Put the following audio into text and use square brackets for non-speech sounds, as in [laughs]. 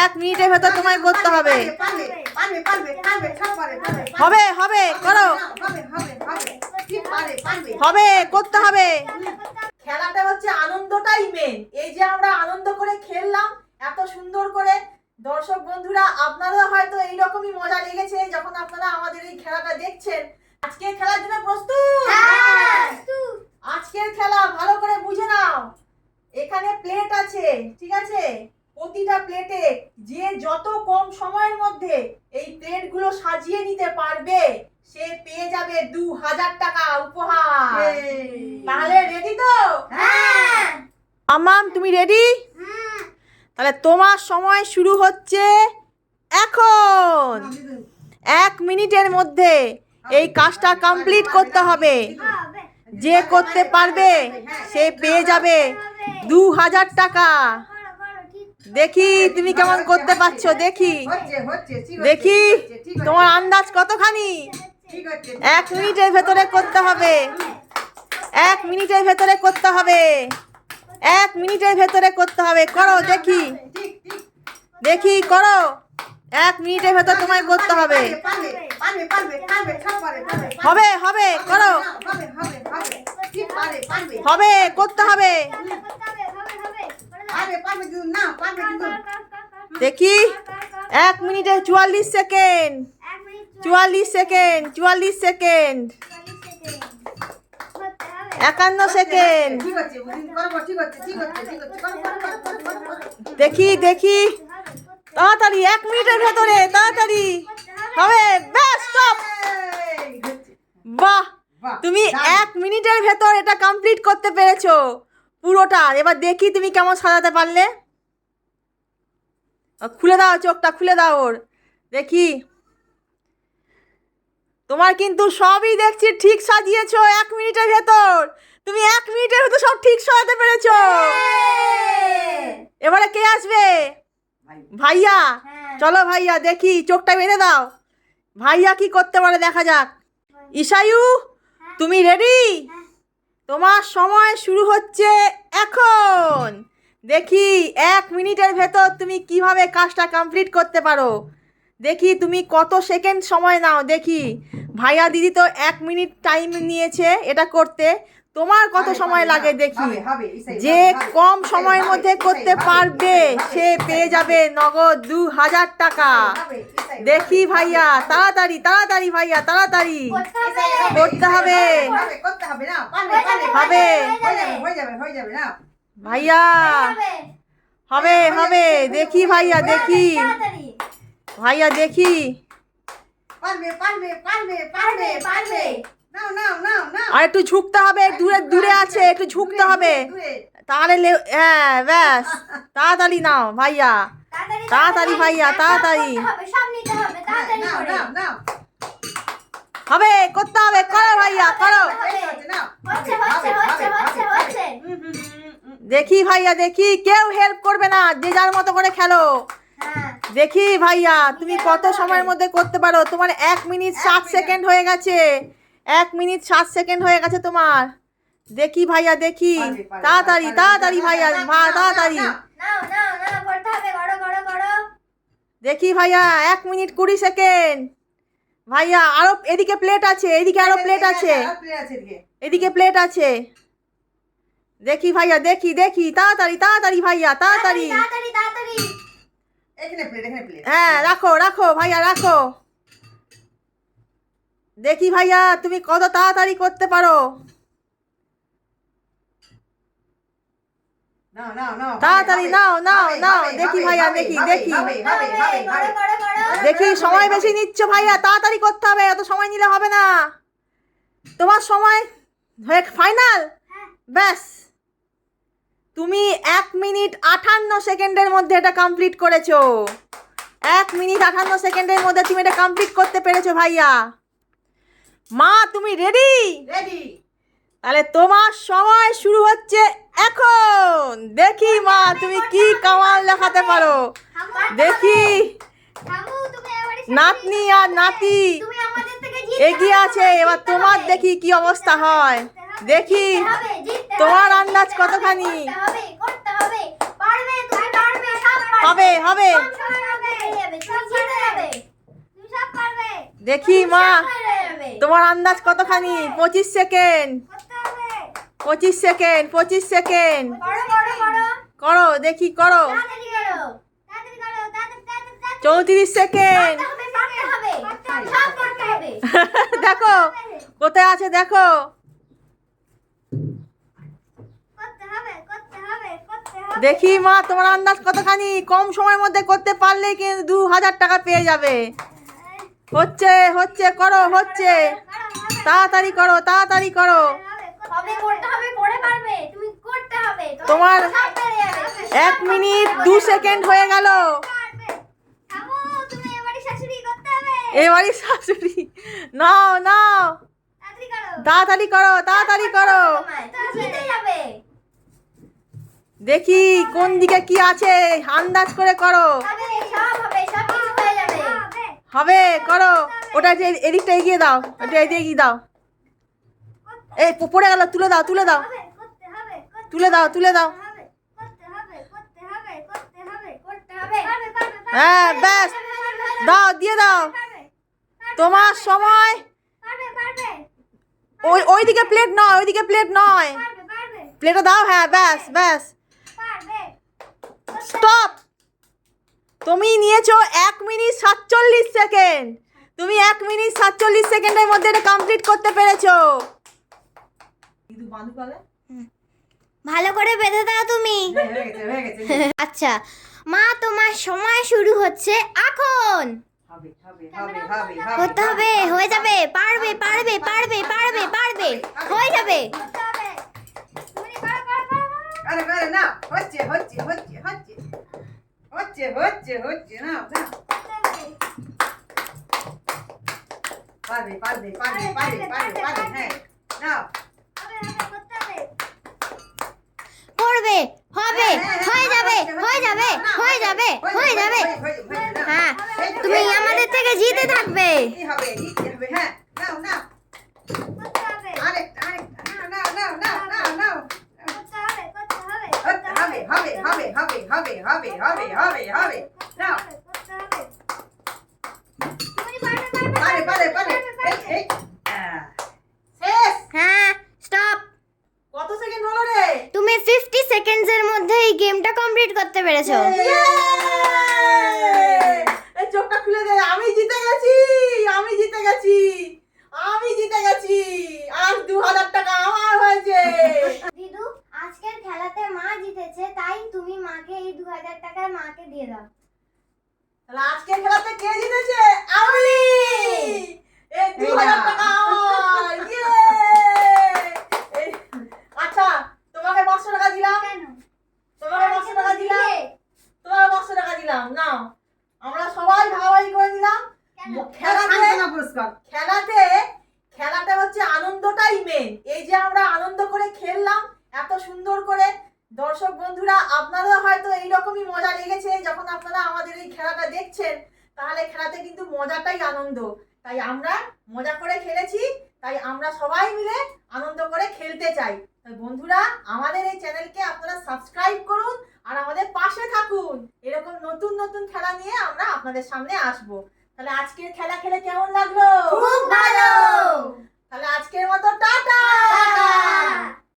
এক মিনিটের ভেতর তোমায় করতে হবে। পারবে পারবে পারবে পারবে সব পারে পারবে হবে হবে করো। হবে হবে হবে ঠিক পারে পারবে। হবে করতে হবে। খেলাটা হচ্ছে আনন্দটাই মেন এই যে আমরা আনন্দ করে খেললাম এত সুন্দর করে। দর্শক বন্ধুরা আপনারা হয়তো এইরকমই মজা লেগেছে যখন আপনারা আমাদের এই খেলাটা দেখছেন। আজকের খেলার জন্য প্রস্তুত? আজকের খেলা ভালো করে বুঝে নাও। এখানে প্লেট আছে ঠিক আছে? প্রতিটা প্লেটে যে যত কম সময়ের মধ্যে এই প্লেটগুলো সাজিয়ে নিতে পারবে সে পেয়ে যাবে দু হাজার টাকা উপহার। তাহলে রেডি তো? আমাম তুমি রেডি তাহলে তোমার সময় শুরু হচ্ছে এখন। এক মিনিটের মধ্যে এই কাজটা কমপ্লিট করতে হবে। যে করতে পারবে সে পেয়ে যাবে দু হাজার টাকা। দেখি, তুমি কেমন করতে পারছ, দেখি। দেখি, তোমার আন্দাজ কতখানি? এক মিনিটের ভেতরে করতে হবে। এক মিনিটের ভেতরে করতে হবে। এক মিনিটের ভেতরে করতে হবে। করো, দেখি। দেখি, করো। এক মিনিটের ভেতর তোমায় করতে হবে। হবে হবে, করো। হবে, করতে হবে পারবে পারবে কিন্তু না পারবে কিন্তু দেখি এক মিনিটে চুয়াল্লিশ সেকেন্ড। চুয়াল্লিশ সেকেন্ড চুয়াল্লিশ সেকেন্ড। একান্ন সেকেন্ড। দেখি দেখি। তাড়াতাড়ি এক মিনিটের ভেতরে তাড়াতাড়ি। হবে বাহ, তুমি এক মিনিটের ভেতর এটা কমপ্লিট করতে পেরেছ। পুরোটা এবার দেখি তুমি কেমন সাজাতে পারলে। খুলে দাও চোখটা খুলে দাও ওর। দেখি। তোমার কিন্তু সবই দেখছি ঠিক সাজিয়েছো এক মিনিটের ভেতর। তুমি এক মিনিটের ভেতর সব ঠিক সাজাতে পেরেছ। এবারে কে আসবে? ভাইয়া। চলো ভাইয়া দেখি চোখটা বেঁধে দাও। ভাইয়া কি করতে পারে দেখা যাক। ইসায়ু তুমি রেডি তোমার সময় শুরু হচ্ছে এখন। দেখি এক মিনিটের ভেতর তুমি কীভাবে কাজটা কমপ্লিট করতে পারো। দেখি তুমি কত সেকেন্ড সময় নাও, দেখি। ভাইয়া দিদি তো এক মিনিট টাইম নিয়েছে এটা করতে। তোমার কত সময় লাগে দেখি? যে কম সময়ের মধ্যে করতে পারবে সে পেয়ে যাবে নগদ দু হাজার টাকা। দেখি ভাইয়া তাড়াতাড়ি তাড়াতাড়ি ভাইয়া তাড়াতাড়ি। করতে হবে। হবে, করতে হবে। না পারবে পারবে হবে। হয়ে যাবে হয়ে যাবে হয়ে যাবে না। ভাইয়া হবে হবে দেখি ভাইয়া দেখি। ভাইয়া দেখি। পারবে পারবে পারবে পারবে পারবে। আর একটু ঝুঁকতে হবে দূরে দূরে আছে একটু ঝুঁকতে হবে। তাহলে হ্যাঁ ব্যাস। তাড়াতাড়ি নাও ভাইয়া। তাড়াতাড়ি ভাইয়া, তাড়াতাড়ি। নাও হবে করতে হবে করো ভাইয়া করো। দেখি ভাইয়া দেখি কেউ হেল্প করবে না যে যার মতো করে খেলো। দেখি ভাইয়া তুমি কত সময়ের মধ্যে করতে পারো? তোমার এক মিনিট সাত সেকেন্ড হয়ে গেছে। এক মিনিট সাত সেকেন্ড হয়ে গেছে তোমার। দেখি ভাইয়া দেখি। তাড়াতাড়ি তাড়াতাড়ি ভাইয়া তাড়াতাড়ি। দেখি ভাইয়া এক মিনিট কুড়ি সেকেন্ড। ভাইয়া আরও এদিকে প্লেট আছে এদিকে আরও প্লেট আছে। এদিকে। প্লেট আছে। দেখি ভাইয়া দেখি দেখি তাড়াতাড়ি তাড়াতাড়ি ভাইয়া তাড়াতাড়ি। হ্যাঁ রাখো রাখো ভাইয়া রাখো। দেখি ভাইয়া তুমি কত তাড়াতাড়ি করতে পারো। নাও, নাও, নাও, তাড়াতাড়ি নাও, নাও, নাও, দেখি ভাইয়া, দেখি, দেখি। দেখি সময় বেশি নিচ্ছ ভাইয়া তাড়াতাড়ি করতে হবে এত সময় নিলে হবে না। তোমার সময় হয়ে ফাইনাল ব্যাস। তুমি এক মিনিট আটান্ন সেকেন্ডের মধ্যে এটা কমপ্লিট করেছ। এক মিনিট আটান্ন সেকেন্ডের মধ্যে তুমি এটা কমপ্লিট করতে পেরেছ ভাইয়া। মা তুমি রেডি Ready? তাহলে তোমার সময় শুরু হচ্ছে এখন। দেখি মা তুমি কি কামাল দেখাতে পারো? দেখি। নাতনি আর নাতি এগিয়ে আছে এবার তোমার দেখি কি অবস্থা হয়। দেখি তোমার আন্দাজ কতখানি? হবে হবে। দেখি মা। তোমার আন্দাজ কতখানি? পঁচিশ সেকেন্ড। পঁচিশ সেকেন্ড পঁচিশ সেকেন্ড। করো, দেখি করো। চৌত্রিশ সেকেন্ড। [laughs] দেখো, কোথায় আছে দেখো। দেখি মা, তোমার আন্দাজ কতখানি? কম সময়ের মধ্যে করতে পারলে কিন্তু দু হাজার টাকা পেয়ে যাবে। হচ্ছে হচ্ছে করো হচ্ছে। তাড়াতাড়ি করো তাড়াতাড়ি করো। তোমার এক মিনিট দু সেকেন্ড হয়ে গেল। এবারই শাশুড়ি নাও নাও। তাড়াতাড়ি করো। তাড়াতাড়ি করো দেখি কোন দিকে কি আছে। আন্দাজ করে করো। হবে করো। ওটা যে এদিকটা এগিয়ে দাও ওটা এদিকে এগিয়ে দাও। এই পড়ে গেল তুলে দাও তুলে দাও। তুলে দাও তুলে দাও। হ্যাঁ ব্যাস। দাও দিয়ে দাও। তোমার সময়। ওই ওইদিকে প্লেট নয় ওইদিকে প্লেট নয়। প্লেটে দাও হ্যাঁ ব্যাস ব্যাস। স্টপ তুমি নিয়েছো এক মিনিট সাতচল্লিশ সেকেন্ড। তুমি এক মিনিট সাতচল্লিশ সেকেন্ডের মধ্যে এটা কমপ্লিট করতে পেরেছ। ভালো করে বেঁধে দাও তুমি। হয়ে গেছে হয়ে গেছে আচ্ছা মা তোমার সময় শুরু হচ্ছে এখন। হবে হবে হবে হবে হবে। করতে হবে হয়ে যাবে পারবে পারবে পারবে পারবে পারবে হয়ে যাবে। আরে আরে না হচ্ছে হচ্ছে হচ্ছে হচ্ছে। হচ্ছে হচ্ছে হচ্ছে না না। পারবে পারবে পারবে পারবে পারবে পারবে হ্যাঁ। নাও। করবে হবে হয়ে যাবে হয়ে যাবে হয়ে যাবে হয়ে যাবে হ্যাঁ তুমি আমাদের থেকে জিতে থাকবে। হবে হবে হ্যাঁ নাও নাও আরেকটা আরেকটা নাও নাও নাও নাও নাও হবে হবে হবে হবে হবে হবে হবে হবে হবে নাও পারে পারে পারে এই এই আহ, শেষ হ্যাঁ স্টপ কত সেকেন্ড হলো রে তুমি ফিফটি সেকেন্ডসের মধ্যে এই গেমটা কমপ্লিট করতে পেরেছ এই চোখটা খুলে দে আমি জিতে গেছি আমি জিতে গেছি আমি জিতে গেছি আজ দু হাজার টাকা আমার হয়েছে দিদু আজকের খেলাতে মা জিতেছে তাই তুমি মাকে এই দু হাজার টাকা মাকে দিয়ে দাও তাহলে আজকের খেলাতে কে জিতেছে আমি এই দু হাজার টাকা আমার ইয়ে! এই- আচ্ছা তোমাকে পাঁচশো টাকা দিলাম। কেন? তোমাকে পাঁচশো টাকা দিলাম। তোমাকে পাঁচশো টাকা দিলাম। নাও আমরা সবাই ভাগাভাগি করে কেন? খেলাতে খেলাতে খেলাটা হচ্ছে আনন্দটাই মেন এই যে আমরা আনন্দ করে খেললাম এত সুন্দর করে। দর্শক বন্ধুরা আপনারা হয়তো এইরকমই মজা লেগেছে যখন আপনারা আমাদের এই খেলাটা দেখছেন তাহলে খেলাতে কিন্তু মজাটাই আনন্দ। তাই আমরা মজা করে খেলেছি তাই আমরা সবাই মিলে আনন্দ করে খেলতে চাই। তাই বন্ধুরা আমাদের এই চ্যানেলকে আপনারা সাবস্ক্রাইব করুন আর আমাদের পাশে থাকুন। এরকম নতুন নতুন খেলা নিয়ে আমরা আপনাদের সামনে আসব। তাহলে আজকের খেলা খেলে কেমন লাগল? খুব ভালো! তাহলে আজকের মতো টাটা! টাটা!